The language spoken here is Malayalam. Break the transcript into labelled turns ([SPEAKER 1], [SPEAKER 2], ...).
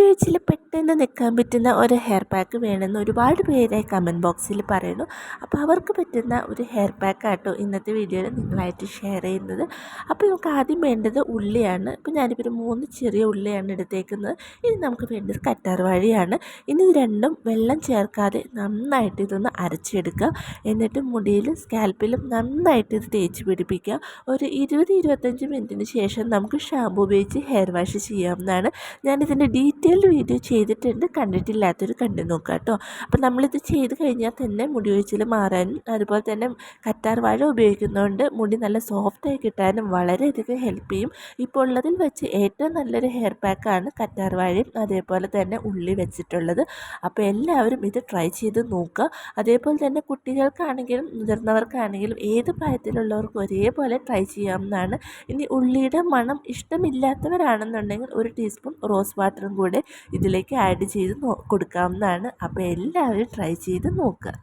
[SPEAKER 1] വെച്ചിൽ പെട്ടെന്ന് നിൽക്കാൻ പറ്റുന്ന ഒരു ഹെയർ പാക്ക് വേണമെന്ന് ഒരുപാട് പേരെ കമന്റ് ബോക്സിൽ പറയുന്നു. അപ്പോൾ അവർക്ക് പറ്റുന്ന ഒരു ഹെയർ പാക്കാട്ടോ ഇന്നത്തെ വീഡിയോയിൽ നിങ്ങളായിട്ട് ഷെയർ ചെയ്യുന്നത്. അപ്പോൾ നമുക്ക് ആദ്യം വേണ്ടത് ഉള്ളിയാണ്. ഇപ്പോൾ ഞാനിപ്പോൾ ഒരു മൂന്ന് ചെറിയ ഉള്ളിയാണ് എടുത്തേക്കുന്നത്. ഇനി നമുക്ക് വേണ്ടത് കറ്റാർ വാഴയാണ്. ഇനി രണ്ടും വെള്ളം ചേർക്കാതെ നന്നായിട്ട് ഇതൊന്ന് അരച്ചെടുക്കുക. എന്നിട്ട് മുടിയിലും സ്കാൽപ്പിലും നന്നായിട്ട് ഇത് തേച്ച് പിടിപ്പിക്കുക. ഒരു ഇരുപത് ഇരുപത്തഞ്ച് മിനിറ്റിന് ശേഷം നമുക്ക് ഷാമ്പു ഉപയോഗിച്ച് ഹെയർ വാഷ് ചെയ്യാവുന്നതാണ്. ഞാനിതിന്റെ ഡീറ്റെയിൽഡ് വീഡിയോ ചെയ്തിട്ടുണ്ട്. കണ്ടിട്ടില്ലാത്തൊരു കണ്ടു നോക്കുക കേട്ടോ. അപ്പോൾ നമ്മളിത് ചെയ്ത് കഴിഞ്ഞാൽ തന്നെ മുടി ഒഴിച്ചിൽ മാറാനും അതുപോലെ തന്നെ കറ്റാർ വാഴ ഉപയോഗിക്കുന്നതുകൊണ്ട് മുടി നല്ല സോഫ്റ്റായി കിട്ടാനും വളരെയധികം ഹെൽപ്പ് ചെയ്യും. ഇപ്പോൾ ഉള്ളതിൽ വെച്ച് ഏറ്റവും നല്ലൊരു ഹെയർ പാക്കാണ് കറ്റാർ വാഴയും അതേപോലെ തന്നെ ഉള്ളി വെച്ചിട്ടുള്ളത്. അപ്പോൾ എല്ലാവരും ഇത് ട്രൈ ചെയ്ത് നോക്കുക. അതേപോലെ തന്നെ കുട്ടികൾക്കാണെങ്കിലും മുതിർന്നവർക്കാണെങ്കിലും ഏത് പ്രായത്തിലുള്ളവർക്കും ഒരേപോലെ ട്രൈ ചെയ്യാവുന്നതാണ്. ഇനി ഉള്ളിയുടെ മണം ഇഷ്ടമില്ലാത്തവരാണെന്നുണ്ടെങ്കിൽ ഒരു ടീസ്പൂൺ റോസ് വാട്ടറും കൂടെ ഇതിലേക്ക് ആഡ് ചെയ്ത് കൊടുക്കാവുന്നതാണ്. അപ്പോൾ എല്ലാവരും ട്രൈ ചെയ്ത് നോക്കുക